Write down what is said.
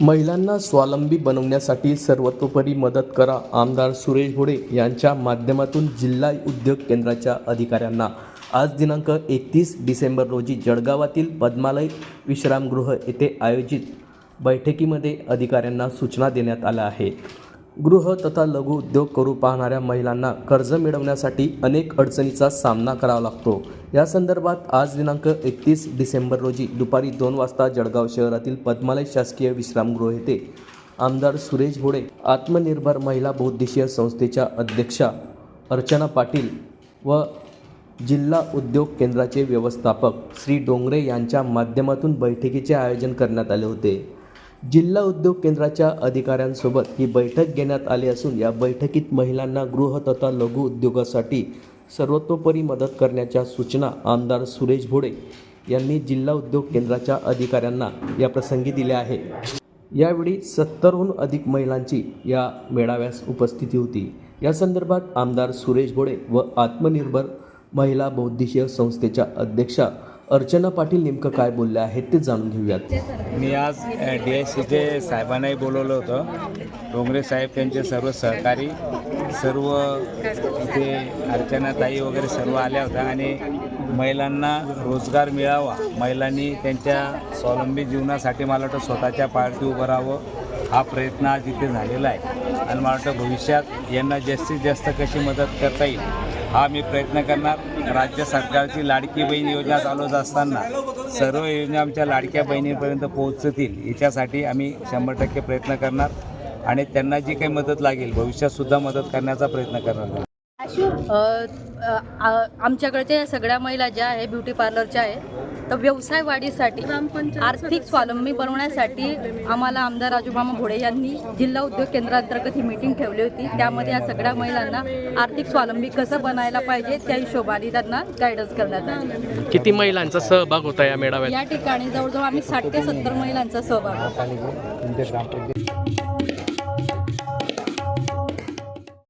महिलांना स्वावलंबी बनवण्यासाठी सर्वतोपरी मदत करा आमदार सुरेश घोडे यांच्या माध्यमातून जिल्हा उद्योग केंद्राच्या अधिकाऱ्यांना. आज दिनांक एकतीस डिसेंबर रोजी जळगावातील पद्मालय विश्रामगृह येथे आयोजित बैठकीमध्ये अधिकाऱ्यांना सूचना देण्यात आल्या आहेत. गृह तथा लघु उद्योग करू पाहणाऱ्या महिलांना कर्ज मिळवण्यासाठी अनेक अडचणीचा सामना करावा लागतो. या संदर्भात आज दिनांक एकतीस डिसेंबर रोजी दुपारी दोन वाजता जळगाव शहरातील पद्मालय शासकीय विश्रामगृह येथे आमदार सुरेश भोडे आत्मनिर्भर महिला बौद्धिशीय संस्थेच्या अध्यक्षा अर्चना पाटील व जिल्हा उद्योग केंद्राचे व्यवस्थापक श्री डोंगरे यांच्या माध्यमातून बैठकीचे आयोजन करण्यात आले होते. जिल्हा उद्योग केंद्राच्या अधिकाऱ्यांसोबत ही बैठक घेण्यात आली असून या बैठकीत महिलांना गृह तथा लघु उद्योगासाठी सर्वतोपरी मदत करण्याच्या सूचना आमदार सुरेश भोडे यांनी जिल्हा उद्योग केंद्राच्या अधिकाऱ्यांना या प्रसंगी दिल्या आहे यावेळी सत्तरहून अधिक महिलांची या मेळाव्यास उपस्थिती होती. या संदर्भात आमदार सुरेश भोडे व आत्मनिर्भर महिला बौद्धिशीय संस्थेच्या अध्यक्षा अर्चना पाटील नेमकं काय बोलल्या आहेत ते जाणून घेऊयात. मी आज डी आय सीचे साहेबांनाही बोलवलं होतं. डोंगरे साहेब त्यांचे सर्व सहकारी सर्व इथे अर्चनाताई वगैरे सर्व आल्या होत्या आणि महिलांना रोजगार मिळावा महिलांनी त्यांच्या स्वावलंबी जीवनासाठी मला वाटतं स्वतःच्या पार्टी उभं राहावं हा प्रयत्न आज इथे झालेला आहे. आणि मला वाटतं भविष्यात यांना जास्तीत जास्त कशी मदत करता येईल हा मी प्रयत्न करणार. राज्य सरकारची लाडकी बहीण योजना चालवत असताना सर्व योजना आमच्या लाडक्या बहिणीपर्यंत पोहोचतील याच्यासाठी आम्ही शंभर टक्के प्रयत्न करणार. आणि त्यांना जी काही मदत लागेल भविष्यातसुद्धा मदत करण्याचा प्रयत्न करणार. आमच्याकडच्या या सगळ्या महिला ज्या आहे ब्युटी पार्लरच्या आहे तर व्यवसाय वाढीसाठी आर्थिक स्वावलंबी बनवण्यासाठी आम्हाला आमदार राजूमामा भोडे यांनी जिल्हा उद्योग केंद्रांतर्गत ही मीटिंग ठेवली होती. त्यामध्ये या सगळ्या महिलांना आर्थिक स्वावलंबी कसं बनायला पाहिजे त्या हिशोबाने त्यांना गायडन्स करण्यात आले. किती महिलांचा सहभाग होता या मेळाव्यात? या ठिकाणी जवळजवळ आम्ही साठ ते सत्तर महिलांचा सहभाग